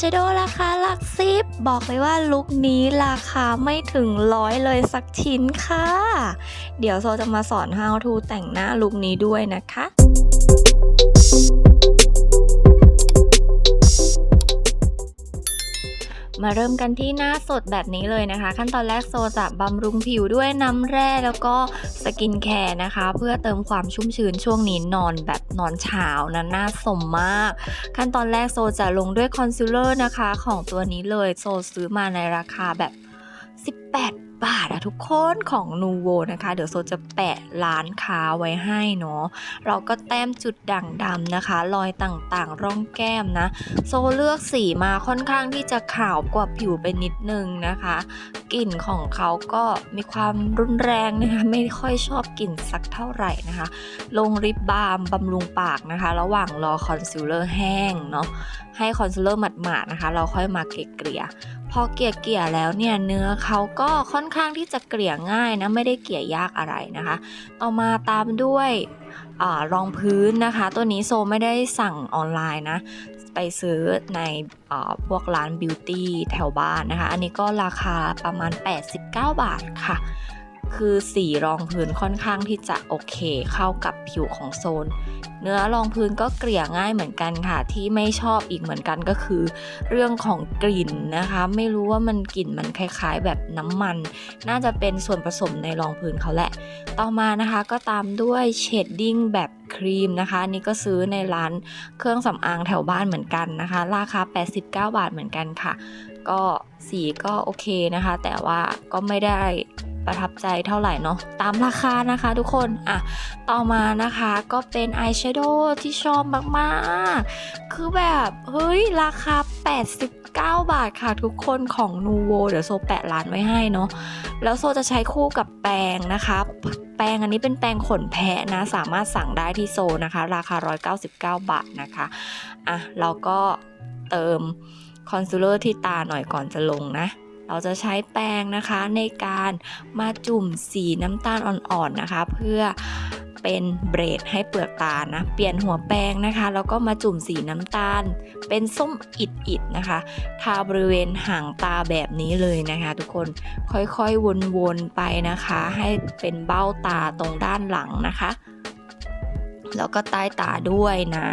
ชโดว์ราคาหลักสิบบอกเลยว่าลุคนี้ราคาไม่ถึงร้อยเลยสักชิ้นค่ะ เดี๋ยวโซจะมาสอน how to แต่งหน้าลุคนี้ด้วยนะคะ มาเริ่มกันที่หน้าสดแบบนี้เลยนะคะ ขั้นตอนแรกโซจะบำรุงผิวด้วยน้ำแร่แล้วก็สกินแคร์นะคะ เพื่อเติมความชุ่มชื้นช่วงนี้นอนแบบนอนเช้านะหน้าสมมาก ขั้นตอนแรกโซจะลงด้วยคอนซีลเลอร์นะคะ ของตัวนี้เลยโซซื้อมาในราคาแบบ 18 บาทอะทุกคนของนูโวนะคะ เดี๋ยวโซจะแปะร้านค้าไว้ให้เนาะเราก็แต้มจุดด่างดำนะคะ รอยต่างๆ ร่องแก้มนะ โซเลือกสีมาค่อนข้างที่จะขาวกว่าผิวไปนิดนึงนะคะ กลิ่นของเขาก็มีความรุนแรงนะคะไม่ค่อยชอบกลิ่นสักเท่าไหร่นะคะ ลงริบบาล์มบำรุงปากนะคะ ระหว่างรอคอนซีลเลอร์แห้งเนาะให้คอนซีลเลอร์หมาดๆนะคะ เราค่อยมาเกลี่ย พอเกลี่ยแล้วเนี่ยเนื้อเขาก็ค่อนข้างที่จะเกลี่ยง่ายนะไม่ได้เกลี่ยยากอะไรนะคะ ต่อมาตามด้วยอรองพื้นนะคะ ตัวนี้โซไม่ได้สั่งออนไลน์นะ ไปซื้อในอพวกร้านบิวตี้แถวบ้านนะคะ อันนี้ก็ราคาประมาณ 89 บาทค่ะ คือสีรองพื้นค่อนข้างที่จะโอเคเข้ากับผิวของโซน เนื้อรองพื้นก็เกลี่ยง่ายเหมือนกันค่ะ ที่ไม่ชอบอีกเหมือนกันก็คือ เรื่องของกลิ่นนะคะ ไม่รู้ว่ามันกลิ่นมันคล้ายๆ แบบน้ำมัน น่าจะเป็นส่วนผสมในรองพื้นเขาแหละ ต่อมานะคะก็ตามด้วยเชดดิ้งแบบครีมนะคะนนี่ก็ซื้อในร้านเครื่องสำอางแถวบ้านเหมือนกันนะคะ ราคา 89 บาทเหมือนกันค่ะ ก็สีก็โอเคนะคะ แต่ว่าก็ไม่ได้ ประทับใจเท่าไหร่เนาะตามราคานะคะทุกคนอะต่อมานะคะก็เป็นอายแชโดว์ที่ชอบมากๆ คือแบบเฮ้ยราคา89บาทค่ะทุกคนของนูโวเดี๋ยวโซแปะร้านไว้ให้เนาะแล้วโซจะใช้คู่กับแปรงนะคะ แปรงอันนี้เป็นแปรงขนแพะนะ สามารถสั่งได้ที่โซนะคะ ราคา 199 บาทนะคะอะเราก็เติมคอนซีลเลอร์ที่ตาหน่อยก่อนจะลงนะ เราจะใช้แปรงนะคะในการมาจุ่มสีน้ำตาลอ่อนๆนะคะ เพื่อเป็นเบรดให้เปลือกตานะ เปลี่ยนหัวแปรงนะคะ แล้วก็มาจุ่มสีน้ำตาล เป็นส้มอิดๆนะคะ ทาบริเวณหางตาแบบนี้เลยนะคะ ทุกคนค่อยๆวนๆไปนะคะ ให้เป็นเบ้าตาตรงด้านหลังนะคะ แล้วก็ใต้ตาด้วยนะ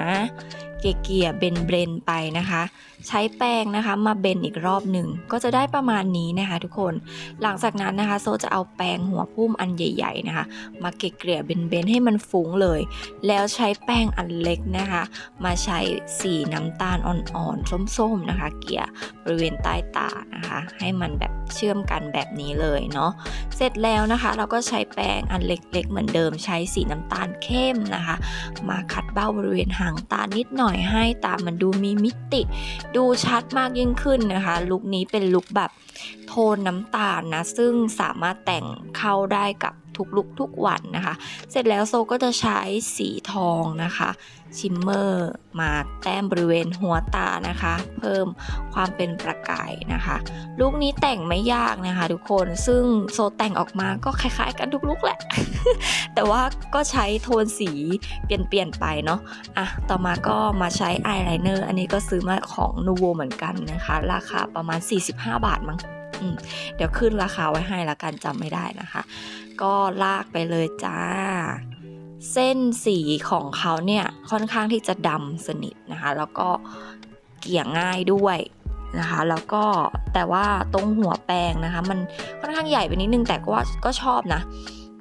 เกี่ยเบนเบรนไปนะคะ ใช้แป้งนะคะมาเบนอีกรอบหนึ่งก็จะได้ประมาณนี้นะคะ ทุกคนหลังจากนั้นนะคะโซจะเอาแป้งหัวพุ่มอันใหญ่ ๆนะคะ มาเกลี่ยๆเบนให้มันฟุ้งเลย แล้วใช้แป้งอันเล็กนะคะ มาใช้สีน้ำตาลอ่อนๆส้มๆนะคะ เกลี่ยบริเวณใต้ตานะคะ ให้มันแบบเชื่อมกันแบบนี้เลยเนาะเสร็จแล้วนะคะ เราก็ใช้แปรงอันเล็กๆ เหมือนเดิมใช้สีน้ำตาลเข้มนะคะ มาขัดเบ้าบริเวณหางตานิดหน่อยให้ตามันดูมีมิติ ดูชัดมากยิ่งขึ้นนะคะ ลุคนี้เป็นลุคแบบโทนน้ำตาลนะ ซึ่งสามารถแต่งเข้าได้กับ ทุกลุคทุกวันนะคะ เสร็จแล้วโซก็จะใช้สีทองนะคะ ชิมเมอร์มาแต้มบริเวณหัวตานะคะ เพิ่มความเป็นประกายนะคะ ลุคนี้แต่งไม่ยากนะคะทุกคนซึ่งโซแต่งออกมาก็คล้ายๆ กันทุกลุคแหละ แต่ว่าก็ใช้โทนสีเปลี่ยนๆไปเนาะอะต่อมาก็มาใช้อายไลเนอร์อันนี้ก็ซื้อมาของนูโวเหมือนกันนะคะ ราคาประมาณ 45 บาทมั้ง เดี๋ยวขึ้นราคาไว้ให้ละกันจำไม่ได้นะคะ ก็ลากไปเลยจ้า เส้นสีของเขาเนี่ยค่อนข้างที่จะดำสนิทนะคะ แล้วก็เกี่ยง่ายด้วยนะคะแล้วก็แต่ว่าตรงหัวแปรงนะคะ มันค่อนข้างใหญ่ไปนิดนึงแต่ก็ว่าก็ชอบนะ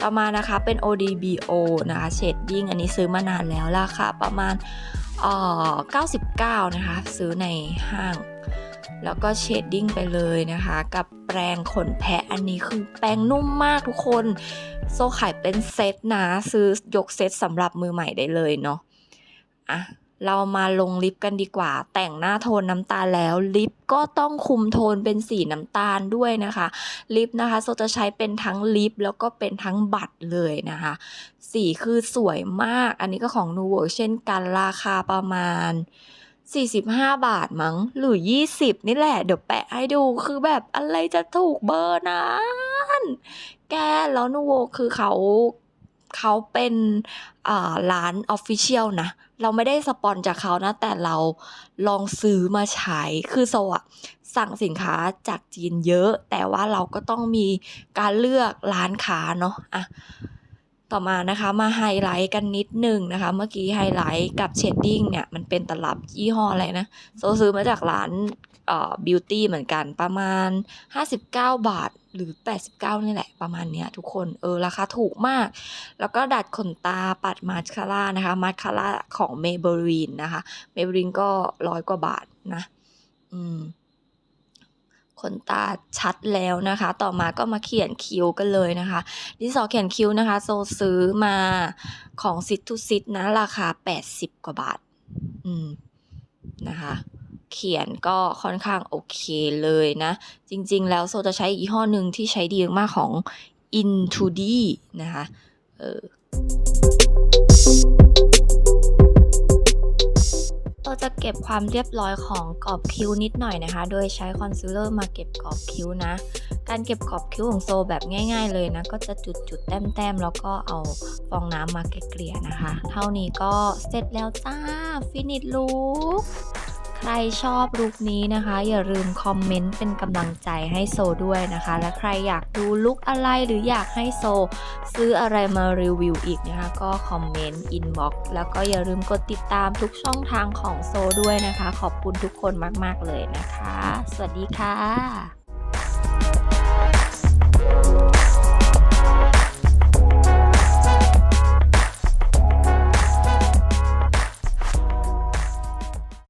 ต่อมานะคะเป็น ODBO นะคะเชดดิ้งอันนี้ซื้อมานานแล้วราคาประมาณเอ่อ99 นะคะ ซื้อในห้าง แล้วก็เชดดิ้งไปเลยนะคะ กับแปรงขนแพะอันนี้คือแปรงนุ่มมากทุกคน โซ่ขายเป็นเซตนะ ซื้อยกเซตสำหรับมือใหม่ได้เลยเนาะอะเรามาลงลิปกันดีกว่า แต่งหน้าโทนน้ำตาลแล้ว ลิปก็ต้องคุมโทนเป็นสีน้ำตาลด้วยนะคะ ลิปนะคะโซจะใช้เป็นทั้งลิปแล้วก็เป็นทั้งบัตรเลยนะคะ สีคือสวยมาก อันนี้ก็ของนูโวเช่นกันราคาประมาณ 45 บาทมั้งหรือ 20 นี่แหละ เดี๋ยวแปะให้ดูคือแบบอะไรจะถูกเบอร์นั้นแกแล้วนูโวคือเขาเขาเป็นอ่าร้าน Official นะ เราไม่ได้สปอนจากเขานะ แต่เราลองซื้อมาใช้ คือโซะสั่งสินค้าจากจีนเยอะ แต่ว่าเราก็ต้องมีการเลือกร้านค้าเนาะอะ ต่อมานะคะมาไฮไลท์กันนิดหนึ่งนะคะ เมื่อกี้ไฮไลท์กับเชดดิ้งเนี่ยมันเป็นตลับยี่ห้ออะไรนะโซซื้อมาจากร้านเอ่อบิวตี้เหมือนกันประมาณ 59 บาทหรือ 89 นี่แหละประมาณเนี้ยทุกคนเออราคาถูกมาก แล้วก็ดัดขนตาปัดมาสคาร่านะคะมาสคาร่าของ Maybelline นะคะ Maybelline ก็ร้อยกว่าบาทนะ อืม ขนตาชัดแล้วนะคะ ต่อมาก็มาเขียนคิ้วกันเลยนะคะ ดินสอเขียนคิ้วนะคะ โซซื้อมาของซิ t ทูซิ t นะราคา 80 กว่าบาท อืม นะคะเขียนก็ค่อนข้างโอเคเลยนะ จริงๆ แล้วโซจะใช้ยี่ห้อหนึ่งที่ใช้ดีมากของ Into D นะคะ เออ เราจะเก็บความเรียบร้อยของกรอบคิ้วนิดหน่อยนะคะ โดยใช้คอนซีลเลอร์มาเก็บกรอบคิ้วนะ การเก็บกรอบคิ้วของโซแบบง่าย ๆ เลยนะ ก็จะจุดจุดๆแต้มๆแล้วก็เอาฟองน้ำมาเกลี่ยนะคะ เท่านี้ก็เสร็จแล้วจ้า ฟินิชลุค ใครชอบลุคนี้นะคะ อย่าลืมคอมเมนต์เป็นกำลังใจให้โซด้วยนะคะ และใครอยากดูลุคอะไรหรืออยากให้โซ ซื้ออะไรมารีวิวอีกนะคะ ก็คอมเมนต์อินบ็อกซ์แล้วก็อย่าลืมกดติดตามทุกช่องทางของโซด้วยนะคะ ขอบคุณทุกคนมาก ๆ เลยนะคะ สวัสดีค่ะ